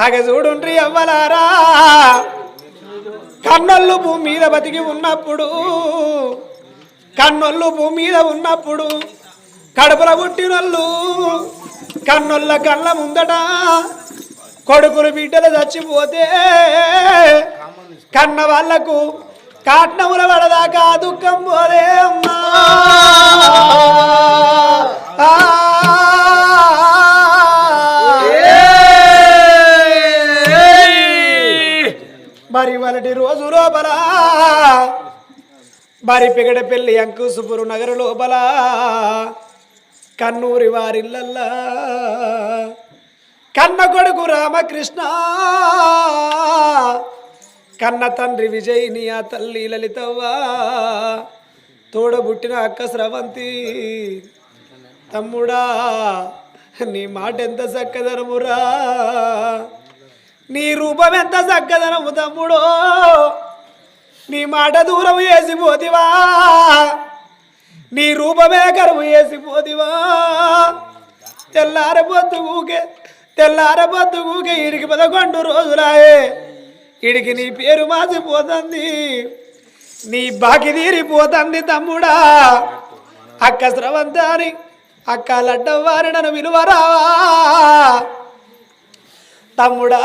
అగ చూడుండ్రి అవ్వలారా. కన్నొల్లు భూమి మీద బతికి ఉన్నప్పుడు కన్నొల్లు భూమి మీద ఉన్నప్పుడు కడుపుల పుట్టినోళ్ళు కన్నొల్ల కళ్ళ ముందట కొడుకులు బిడ్డలు చచ్చిపోతే కన్న వాళ్ళకు కాట్నముల పడదాకా దుఃఖం పోదే అమ్మా. మరి వాళ్ళటి రోజు లోపల. మరి పిగడ పెళ్ళి అంకుసుపురు నగర లోపల. కన్నూరి వారిల్లల్లా. కన్న కొడుకు రామకృష్ణ. కన్న తండ్రి విజయిని ఆ తల్లి లలితవ్వ. తోడబుట్టిన అక్క స్రవంతి. తమ్ముడా నీ మాట ఎంత చక్కదరమురా నీ రూపం ఎంత చక్కదనము తమ్ముడో? నీ మాట దూరం వేసిపోతివా నీ రూపమే కరువు వేసిపోతివా తెల్లారబొద్దు ఊకే తెల్లారబొద్దు ఊకే ఇడికి పదకొండు రోజులాయే. ఇడికి నీ పేరు మాసిపోతుంది. నీ బాకి తీరిపోతుంది తమ్ముడా. అక్క స్రవంతాని అక్క లడ్డవారి నన్ను విలువరావా తమ్ముడా.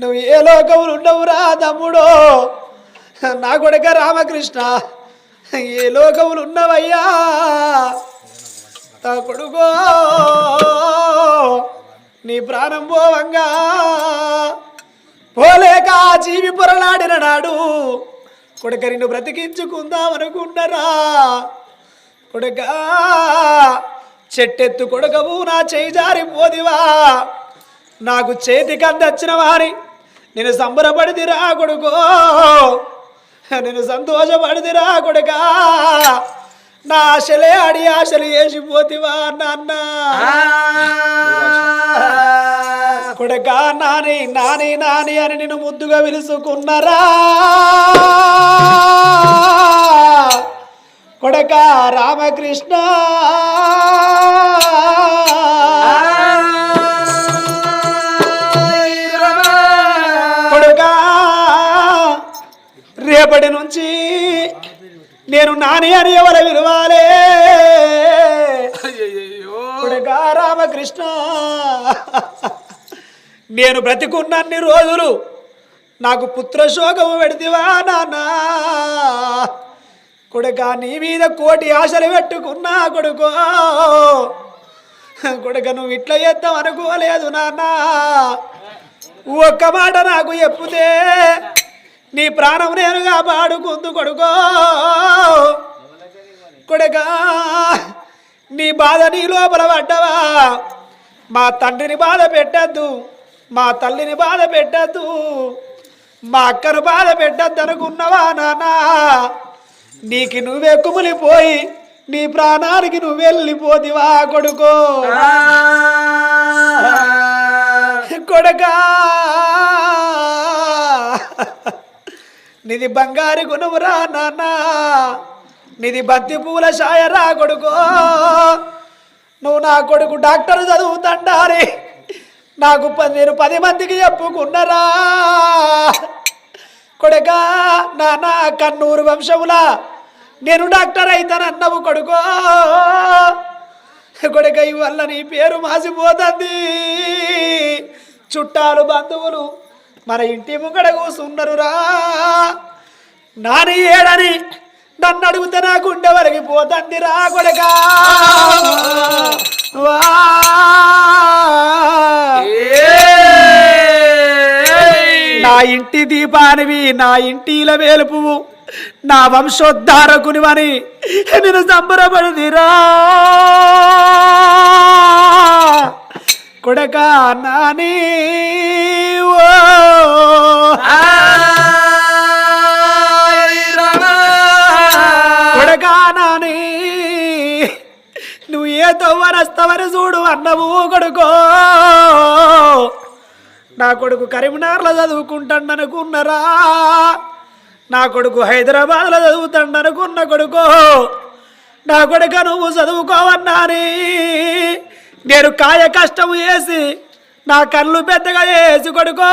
నువ్వు ఏ లోకములు ఉండవురా తమ్ముడో. నా కొడుక రామకృష్ణ. ఏ లోకములు ఉన్నవయ్యా. నా కొడుకో. నీ ప్రాణం పోవంగా. పోలేక ఆ జీవి పొరలాడిన నాడు కొడుక నిన్ను బ్రతికించుకుందాం కొడుకా కొడుక చెట్టెత్తు కొడుకవు నా చేయి జారిపోదివా నాకు చేతికి అందచ్చిన వారి నేను సంబరపడిదిరా కొడుకో. నేను సంతోషపడిదిరా కొడుకా. నా ఆశలే అడి ఆశలు వేసిపోతివా నాన్న. కొడుకా నాని నాని నాని అని నేను ముద్దుగా పిలుచుకున్నరా కొడక రామకృష్ణ. కొడుక. రేపటి నుంచి నేను నాని అని ఎవరు విలువాలే కొడుక రామకృష్ణ. నేను బ్రతికున్నన్ని రోజులు నాకు పుత్రశోకము పెడితివా నాన్నా. కొడుక నీ మీద కోటి ఆశలు పెట్టుకున్నా కొడుకో. కొడుక నువ్వు ఇట్లా చేద్దాం అనుకోలేదు నాన్న. ఒక్క మాట నాకు చెప్పుతే నీ ప్రాణం నేనుగా పాడుకుందు కొడుకో. కొడుక నీ బాధ నీ లోపల పడ్డవా? మా తండ్రిని బాధ పెట్టద్దు మా తల్లిని బాధ పెట్టద్దు మా అక్కను బాధ పెట్టద్దు అనుకున్నవా నాన్నా? నీకు నువ్వే కుమిలిపోయి నీ ప్రాణానికి నువ్వు వెళ్ళిపోదివా కొడుకో. కొడకా. నిది బంగారు గుణమురా నాన్న. నిది బంతి పూల షాయరా కొడుకో. నువ్వు నా కొడుకు డాక్టర్ చదువుతండారి. నాకు నేను పది మందికి చెప్పుకున్నరా. కొడుకా నానా కన్నూరు వంశములా. నేను డాక్టర్ అయితానన్నవు కొడుకో. కొడుక ఇవల్ల నీ పేరు మాసిపోతుంది. చుట్టాలు బంధువులు మన ఇంటి ముంగడ కూసున్నరురా నాని ఏడని నన్ను అడిగితే నా గుండె పోతుంది రా వా. నా ఇంటి దీపానివి నా ఇంటిల వేలుపువు నా వంశోద్ధారకునివని నేను సంబరపడిదిరా. కొడక నాని ఓ. కొడక నాని నువ్వు ఏ తవ్వరస్తవని చూడు అన్నవు కొడుకో. నా కొడుకు కరీంనగర్లో చదువుకుంటాండనుకున్నరా? నా కొడుకు హైదరాబాద్లో చదువుతాడు అనుకున్న కొడుకు నా కొడుక నువ్వు చదువుకోవన్నాని. నేను కాయ కష్టం వేసి నా కళ్ళు పెద్దగా వేసి కొడుకో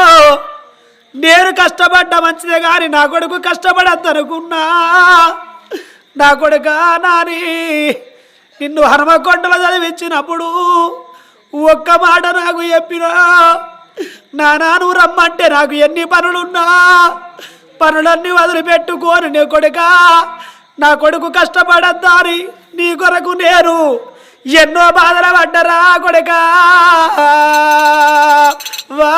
నేను కష్టపడ్డ మంచిదే కానీ నా కొడుకు కష్టపడద్దనుకున్నా. నా కొడుక నాని నిన్ను హనుమకొండలో చదివించినప్పుడు ఒక్క మాట నాకు చెప్పినా నాను రమ్మంటే నాకు ఎన్ని పనులున్నా? పనులన్నీ వదిలిపెట్టుకోను నీ కొడుక. నా కొడుకు కష్టపడద్దాని నీ కొరకు నేను ఎన్నో బాధలు పడ్డరా కొడుక. వా.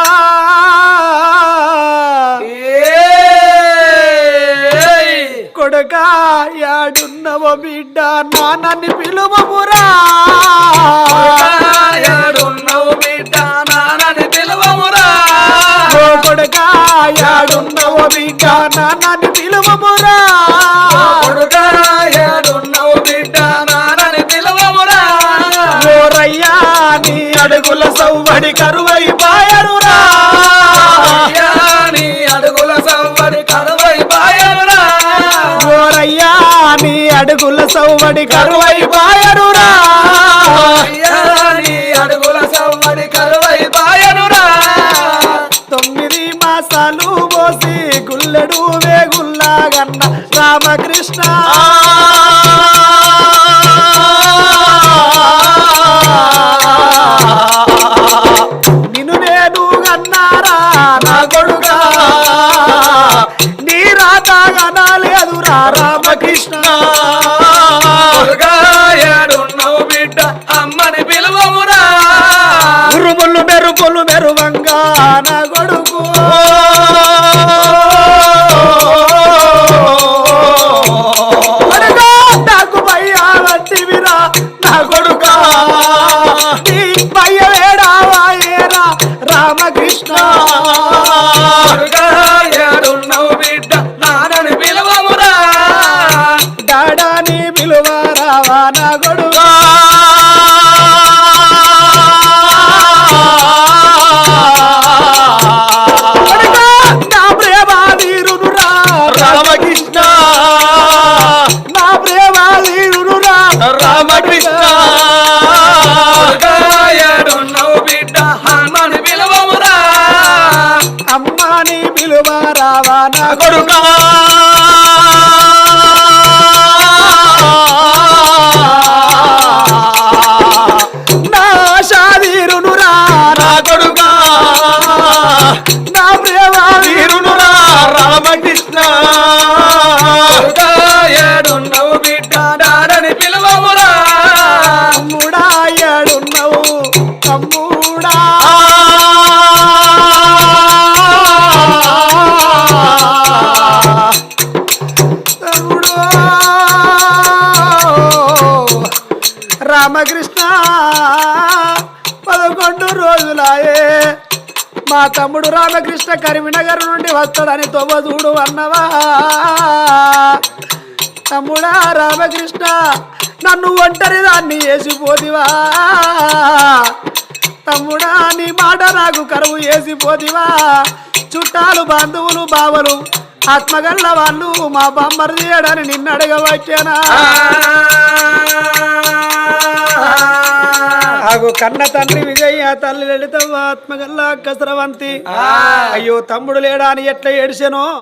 కొడుక యాడున్నవో బిడ్డ నాన్నని పిలువమురా. యాడున్నవు బిడ్డ యాడున్నవో బిడ్డ నాన్నని పిలువమురా. కొడుకా యాడున్నవు బిడ్డ నాన్నని పిలువమురా. ఓరయ్యా నీ అడుగుల సవ్వడి కరువై పాయరురా. నీ అడుగుల సవ్వడి కరువై పాయనురా ఓరయ్యా నీ అడుగుల సవ్వడి కరువై పాయరురా. గుల్లెడు వేగుల్లాగన్న రామకృష్ణ. నిన్ను నేను అన్నారా నా కొడుకా? నీ రాత గనాలేదురా రామకృష్ణ. బిడ్డ అమ్మని పిలువమురా. ఉరుములు మెరుపులు మెరువంగా నా రామకృష్ణ కొడుకా యాడున్నవు బిడ్డ నాన్నని పిలువమురా. డాడాని పిలువారావా నా కొడుకా పిలువారావా నా కొడుకా? రామకృష్ణ. కొడుకా యాడున్నవు బిడ్డ రామకృష్ణ పదకొండు రోజులాయే మా తమ్ముడు రామకృష్ణ కరీంనగర్ నుండి వస్తాడని తొవ్వదూడు అన్నవా. తమ్ముడా రామకృష్ణ నన్ను ఒంటరి దాన్ని వేసిపోదివా తమ్ముడా నీ మాట నాకు కరువు వేసిపోదివా చుట్టాలు బంధువులు బావలు ఆత్మగళ్ళ వాళ్ళు మా బొమ్మరు తీయడని నిన్నడగవచ్చానా ఆగు కన్న తండ్రి విజయ తల్లి లలితవ్వ ఆత్మగల్ల కసరవంతి అయ్యో తమ్ముడు లేడా అని ఎట్లా ఏడిసెనో